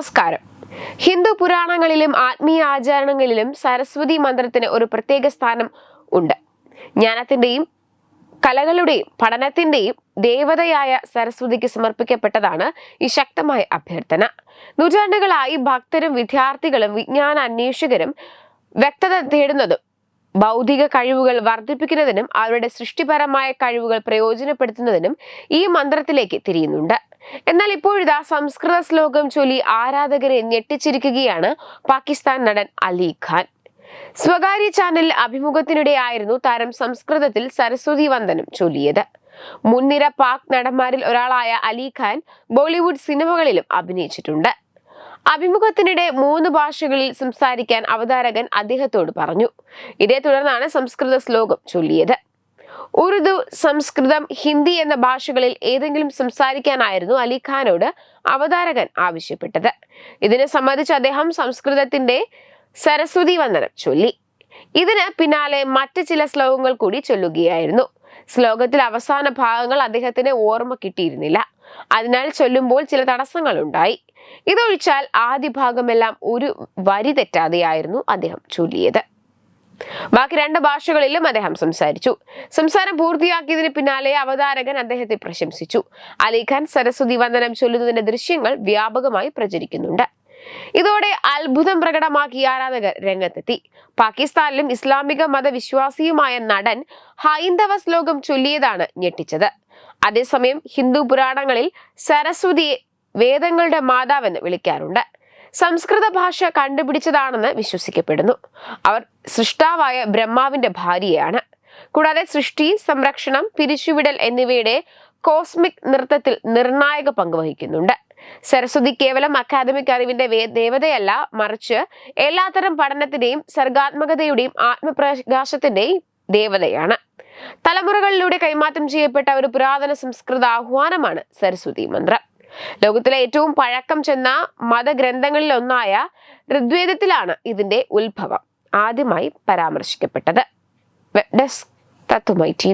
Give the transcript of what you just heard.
നമസ്കാരം. ഹിന്ദു പുരാണങ്ങളിലും ആത്മീയ ആചാരണങ്ങളിലും സരസ്വതി മന്ത്രത്തിന് ഒരു പ്രത്യേക സ്ഥാനം ഉണ്ട്. ജ്ഞാനത്തിന്റെയും കലകളുടെയും പഠനത്തിന്റെയും ദേവതയായ സരസ്വതിക്ക് സമർപ്പിക്കപ്പെട്ടതാണ് ഈ ശക്തമായ അഭ്യർത്ഥന. നൂറ്റാണ്ടുകളായി ഭക്തരും വിദ്യാർത്ഥികളും വിജ്ഞാന അന്വേഷകരും വ്യക്തത തേടുന്നതും ബൗദ്ധിക കഴിവുകൾ വർദ്ധിപ്പിക്കുന്നതിനും അവരുടെ സൃഷ്ടിപരമായ കഴിവുകൾ പ്രയോജനപ്പെടുത്തുന്നതിനും ഈ മന്ത്രത്തിലേക്ക് തിരിയുന്നുണ്ട്. എന്നാൽ ഇപ്പോഴിതാ സംസ്കൃത ശ്ലോകം ചൊല്ലി ആരാധകരെ ഞെട്ടിച്ചിരിക്കുകയാണ് പാകിസ്ഥാൻ നടൻ അലി ഖാൻ. സ്വകാര്യ ചാനലിൽ അഭിമുഖത്തിനിടെയായിരുന്നു താരം സംസ്കൃതത്തിൽ സരസ്വതി വന്ദനം ചൊല്ലിയത്. മുൻനിര പാക് നടന്മാരിൽ ഒരാളായ അലി ഖാൻ ബോളിവുഡ് സിനിമകളിലും അഭിനയിച്ചിട്ടുണ്ട്. അഭിമുഖത്തിനിടെ മൂന്ന് ഭാഷകളിൽ സംസാരിക്കാൻ അവതാരകൻ അദ്ദേഹത്തോട് പറഞ്ഞു. ഇതേ തുടർന്നാണ് സംസ്കൃത ശ്ലോകം ചൊല്ലിയത്. ഉറുദു സംസ്കൃതം ഹിന്ദി എന്ന ഭാഷകളിൽ ഏതെങ്കിലും സംസാരിക്കാനായിരുന്നു അലി ഖാനോട് അവതാരകൻ ആവശ്യപ്പെട്ടത്. ഇതിനെ സംബന്ധിച്ച് അദ്ദേഹം സംസ്കൃതത്തിന്റെ സരസ്വതി വന്ദനം ചൊല്ലി. ഇതിന് പിന്നാലെ മറ്റു ചില ശ്ലോകങ്ങൾ കൂടി ചൊല്ലുകയായിരുന്നു. ശ്ലോകത്തിൽ അവസാന ഭാഗങ്ങൾ അദ്ദേഹത്തിന് ഓർമ്മ കിട്ടിയിരുന്നില്ല. അതിനാൽ ചൊല്ലുമ്പോൾ ചില തടസ്സങ്ങൾ ഉണ്ടായി ഇതൊഴിച്ചാൽ ആദ്യ ഭാഗമെല്ലാം ഒരു വരി തെറ്റാതെയായിരുന്നു അദ്ദേഹം ചൊല്ലിയത്. ബാക്കി രണ്ട് ഭാഷകളിലും അദ്ദേഹം സംസാരിച്ചു. സംസാരം പൂർത്തിയാക്കിയതിന് പിന്നാലെ അവതാരകൻ അദ്ദേഹത്തെ പ്രശംസിച്ചു. അലിഖാൻ സരസ്വതി വന്ദനം ചൊല്ലുന്നതിന്റെ ദൃശ്യങ്ങൾ വ്യാപകമായി പ്രചരിക്കുന്നുണ്ട്. ഇതോടെ അത്ഭുതം പ്രകടമാക്കി ആരാധകർ രംഗത്തെത്തി. പാകിസ്ഥാനിലും ഇസ്ലാമിക മതവിശ്വാസിയുമായ നടൻ ഹൈന്ദവ ശ്ലോകം ചൊല്ലിയതാണ് ഞെട്ടിച്ചത്. അതേസമയം ഹിന്ദു പുരാണങ്ങളിൽ സരസ്വതിയെ വേദങ്ങളുടെ മാതാവെന്ന് വിളിക്കാറുണ്ട്. സംസ്കൃത ഭാഷ കണ്ടുപിടിച്ചതാണെന്ന് വിശ്വസിക്കപ്പെടുന്നു. അവർ സൃഷ്ടാവായ ബ്രഹ്മാവിന്റെ ഭാര്യയാണ്. കൂടാതെ സൃഷ്ടി സംരക്ഷണം പിരിച്ചുവിടൽ എന്നിവയുടെ കോസ്മിക് നൃത്തത്തിൽ നിർണായക പങ്ക് വഹിക്കുന്നുണ്ട്. സരസ്വതി കേവലം അക്കാദമിക് അറിവിന്റെ ദേവതയല്ല മറിച്ച് എല്ലാത്തരം പഠനത്തിന്റെയും സർഗാത്മകതയുടെയും ആത്മപ്രകാശത്തിന്റെയും ദേവതയാണ്. തലമുറകളിലൂടെ കൈമാറ്റം ചെയ്യപ്പെട്ട ഒരു പുരാതന സംസ്കൃത ആഹ്വാനമാണ് സരസ്വതി മന്ത്രം. ലോകത്തിലെ ഏറ്റവും പഴക്കം ചെന്ന മതഗ്രന്ഥങ്ങളിൽ ഒന്നായ ഋഗ്വേദത്തിലാണ് ഇതിന്റെ ഉത്ഭവം. ആദ്യമായി പരാമർശിക്കപ്പെട്ടത്. വെബ് ഡെസ്ക് തത്വമായി ടി